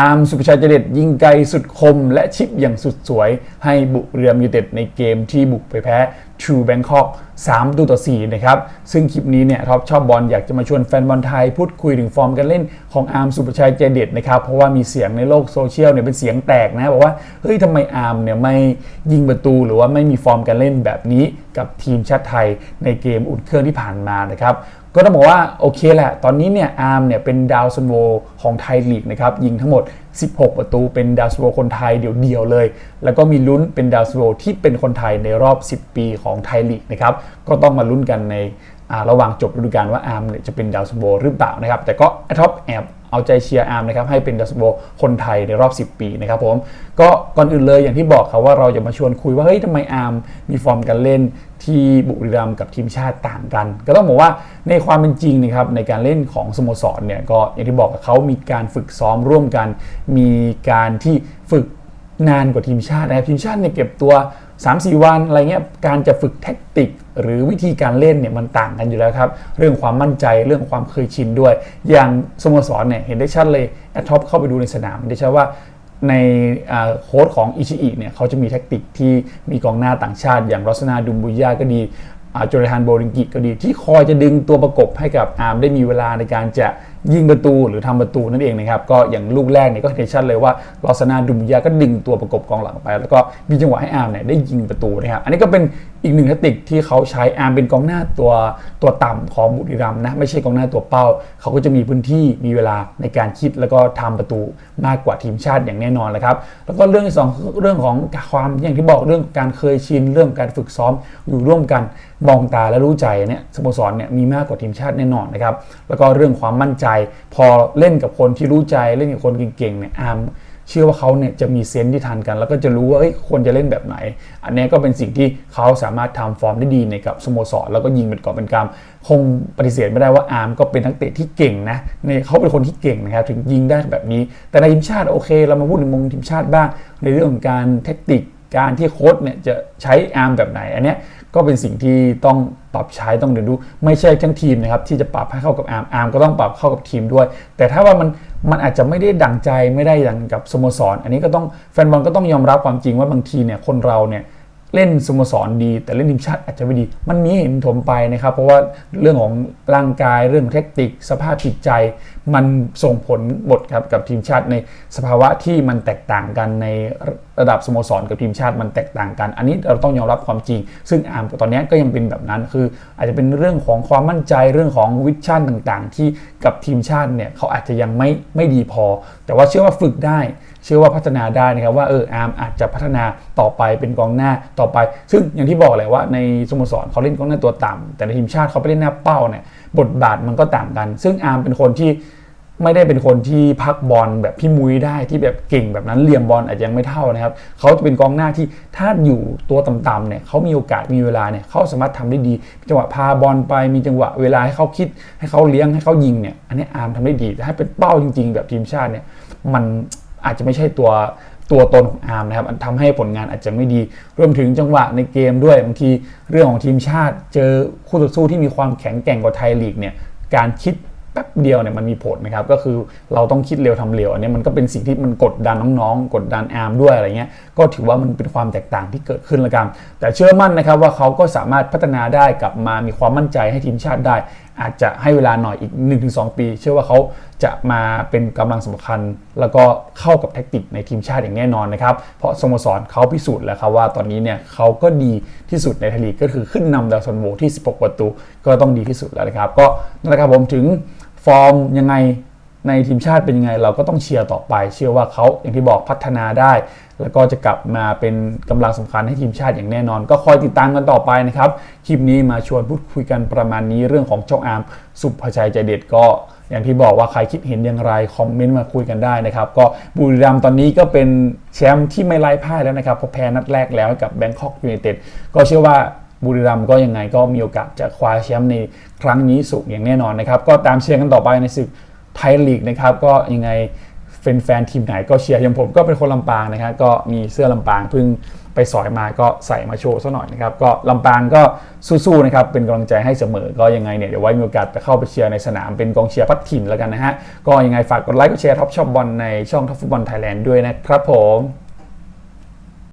อาร์มสุภชัยเจเด็ดยิงไกลสุดคม และชิปอย่างสุดสวยให้บุเรียมยูเต็ดในเกมที่บุกไปแพ้ ทูแบงคอก3ตัวต่อ 4 นะครับ ซึ่งคลิปนี้เนี่ยท็อปชอบบอลอยากจะมาชวนแฟนบอลไทย พูดคุยถึงฟอร์มการเล่นของอาร์มสุภชัยเจเด็ดนะครับ เพราะว่ามีเสียงในโลกโซเชียลเนี่ยเป็นเสียงแตกนะ บอกว่า เฮ้ยทำไมอาร์มเนี่ยไม่ยิงประตูหรือว่าไม่มีฟอร์มการเล่นแบบนี้กับทีมชาติไทยในเกมอุ่นเครื่องที่ผ่านมานะครับก็ต้องบอกว่าโอเคแหละ ตอนนี้เนี่ยอาร์มเนี่ยเป็นดาวซันโวของไทยลีกนะครับยิงทั้งหมด 16 ประตูเป็นดาวซันโวคนไทยเดี่ยวๆเลย แล้วก็มีลุ้นเป็นดาวซันโวที่เป็นคนไทยในรอบ 10 ปีของไทยลีกนะครับ ก็ต้องมาลุ้นกันในระหว่างจบฤดูกาลว่าอาร์มจะเป็นดาวซันโวหรือเปล่านะครับ แต่ก็ท็อปแอบ เอาใจเชียร์อาร์มนะครับให้เป็นดาวซัสโบคนไทยในรอบ 10 ปีนะครับผมก็ก่อนอื่นเลยอย่างที่บอกครับว่าเราจะมาชวนคุยว่าเฮ้ยทำไมอาร์มมีฟอร์มการเล่นที่บุรีรัมย์กับทีมชาติต่างกัน ก็ต้องบอกว่าในความเป็นจริงนะครับในการเล่นของสโมสรเนี่ยก็อย่างที่บอกกับเขามีการฝึกซ้อมร่วมกัน มีการที่ฝึก นานกว่าทีมชาตินะครับทีมชาติเนี่ยเก็บตัว 3-4 วันอะไรเงี้ยการจะฝึกแท็กติก หรือวิธีการเล่นเนี่ยมันต่างกันอยู่แล้วครับ เรื่องความมั่นใจเรื่องความเคยชินด้วย อย่างสโมสรเนี่ยเห็นได้ชัดเลยแอดท็อปเข้าไปดูในสนามได้ชัดว่าในโค้ดของอิชิอิเนี่ยเขาจะมีแท็กติกที่มีกองหน้าต่างชาติ อย่างรอสนาดุมบุยาก็ดีจเรฮานโบริงกิก็ดีที่คอยจะดึงตัวประกบให้กับอาร์มได้มีเวลาในการจะ ยิงประตูหรือทำประตูนั่นเองนะครับก็อย่างลูกแรกเนี่ยก็เห็นชัดเลยว่าลอสนาดุมยาก็ดึงตัวประกบกองหลังไป แล้วก็มีจังหวะให้อาร์มเนี่ยได้ยิงประตูนะครับอันนี้ก็เป็นอีกหนึ่งแทคติกที่เขาใช้อาร์มเป็นกองหน้าตัวตัวต่ำของบุรีรัมย์นะไม่ใช่กองหน้าตัวเป้า เขาก็จะมีพื้นที่มีเวลาในการคิดแล้วก็ทำประตูมากกว่าทีมชาติอย่างแน่นอนเลยครับแล้วก็เรื่องที่สองเรื่องของความอย่างที่บอกเรื่องการเคยชินเรื่องการฝึกซ้อมอยู่ร่วมกันมองตาและรู้ใจเนี่ยสโมสรเนี่ยมีมากกว่าทีมชาติแน่นอนนะครับแล้วก็เรื่องความมั่นใจพอเล่นกับคนที่รู้ใจเล่นกับคนเก่งๆเนี่ยอาร์มเชื่อว่าเขาเนี่ยจะมีเซนส์ที่ทันกัน แล้วก็จะรู้ว่าควรจะเล่นแบบไหน อันนี้ก็เป็นสิ่งที่เขาสามารถทำฟอร์มได้ดีในกับสโมสร แล้วก็ยิงเป็นกอบเป็นกำคงปฏิเสธไม่ได้ว่าอาร์มก็เป็นนักเตะที่เก่งนะในเขาเป็นคนที่เก่งนะครับถึงยิงได้แบบนี้ แต่ในทีมชาติโอเค เรามาพูดถึงมุมทีมชาติบ้างในเรื่องของการเทคนิคการที่โค้ดเนี่ยจะใช้อาร์มแบบไหนอันเนี้ยก็เป็นสิ่งที่ต้องปรับใช้ต้องเรียนรู้ ไม่ใช่ทั้งทีมนะครับที่จะปรับให้เข้ากับอาร์มอาร์มก็ต้องปรับเข้ากับทีมด้วย แต่ถ้าว่ามันมันอาจจะไม่ได้ดังใจไม่ได้ดังกับสโมสรอันนี้ก็ต้องแฟนบอลก็ต้องยอมรับความจริงว่าบางทีเนี่ยคนเราเนี่ย เล่นสโมสรดี แต่เล่นทีมชาติอาจจะไม่ดี มันมีเห็นถมไปนะครับ เพราะว่าเรื่องของร่างกายเรื่องเทคนิคสภาพจิตใจ มันส่งผลบทครับกับทีมชาติในสภาวะที่มันแตกต่างกันในระดับสโมสรกับทีมชาติมันแตกต่างกัน อันนี้เราต้องยอมรับความจริง ซึ่งอาร์มตอนนี้ก็ยังเป็นแบบนั้น คืออาจจะเป็นเรื่องของความมั่นใจเรื่องของวิชั่นต่างๆ ที่กับทีมชาติเนี่ยเขาอาจจะยังไม่ไม่ดีพอ แต่ว่าเชื่อว่าฝึกได้ เชื่อว่าพัฒนาได้นะครับว่าเอออาร์มอาจจะพัฒนาต่อไปเป็นกองหน้าต่อไป ซึ่งอย่างที่บอกแหละว่าในสโมสรเขาเล่นกองหน้าตัวต่ำแต่ในทีมชาติเขาไปเล่นหน้าเป้าเนี่ยบทบาทมันก็ต่างกัน ซึ่งอาร์มเป็นคนที่ไม่ได้เป็นคนที่พักบอลแบบพี่มุ้ยได้ที่แบบเก่งแบบนั้นเหลี่ยมบอลอาจจะยังไม่เท่านะครับเขาจะเป็นกองหน้าที่ถ้าอยู่ตัวต่ำๆเนี่ยเขามีโอกาสมีเวลาเนี่ยเขาสามารถทำได้ดีมีจังหวะพาบอลไปมีจังหวะเวลาให้เขาคิดให้เขาเลี้ยงให้เขายิงเนี่ยอันนี้อาร์มทำได้ดีแต่ถ้าเป็นเป้าจริง ๆ แบบทีมชาติเนี่ยมัน อาจจะไม่ใช่ตัวตัวตนของอาร์มนะครับทำให้ผลงานอาจจะไม่ดี รวมถึงจังหวะในเกมด้วยบางทีเรื่องของทีมชาติ เจอคู่ต่อสู้ที่มีความแข็งแกร่งกว่าไทยลีกเนี่ยการคิดแป๊บเดียวเนี่ยมันมีผลนะครับก็คือเราต้องคิดเร็วทำเร็วอันนี้มันก็เป็นสิ่งที่มันกดดันน้องๆ กดดันอาร์มด้วยอะไรเงี้ยก็ถือว่ามันเป็นความแตกต่างที่เกิดขึ้นละกันแต่เชื่อมั่นนะครับว่าเขาก็สามารถพัฒนาได้กลับมามีความมั่นใจให้ทีมชาติได้ อาจจะให้เวลาหน่อยอีก 1-2 ปี เชื่อว่าเขาจะมาเป็นกำลังสำคัญ แล้วก็เข้ากับแท็กติกในทีมชาติอย่างแน่นอนนะครับ เพราะสโมสรเขาพิสูจน์แล้วครับว่าตอนนี้เนี่ยเขาก็ดีที่สุดในไทยลีกก็คือขึ้นนำดาวซันโวที่ 16 ประตู ก็ต้องดีที่สุดแล้วนะครับ ก็นั่นแหละครับผมถึงฟอร์มยังไง ในทีมชาติเป็นยังไง เราก็ต้องเชียร์ต่อไป เชื่อว่าเขาอย่างที่บอกพัฒนาได้ แล้วก็จะกลับมาเป็นกำลังสำคัญให้ทีมชาติอย่างแน่นอน ก็คอยติดตามกันต่อไปนะครับ คลิปนี้มาชวนพูดคุยกันประมาณนี้เรื่องของเจ้าอาร์มสุภชัยใจเด็ดก็อย่างที่บอกว่าใครคิดเห็นอย่างไร คอมเมนต์มาคุยกันได้นะครับ ก็บุรีรัมย์ตอนนี้ก็เป็นแชมป์ที่ไม่ไร้พ่ายแล้วนะครับเพราะแพ้นัดแรกแล้วกับแบงคอกยูไนเต็ดก็เชื่อว่าบุรีรัมย์ก็ยังไงก็มีโอกาสจะคว้าแชมป์ในครั้งนี้สูงอย่างแน่นอนนะครับ ก็ตามเชียร์กันต่อไปในศึก ไทยลีกนะครับก็ยังไงแฟนๆทีมไหนก็เชียร์อย่างผมก็เป็นคนลำปางนะครับก็มีเสื้อลำปางเพิ่งไปสอยมาก็ใส่มาโชว์ซะหน่อยนะครับก็ลำปางก็สู้ๆนะครับเป็นกำลังใจให้เสมอก็ยังไงเนี่ยเดี๋ยวไว้มีโอกาสไปเข้าไปเชียร์ในสนามเป็นกองเชียร์พัดถิ่นแล้วกันนะฮะก็ยังไงฝากกดไลค์กดแชร์ท็อปชอบบอลในช่องท็อปฟุตบอลไทยแลนด์ด้วยนะครับผม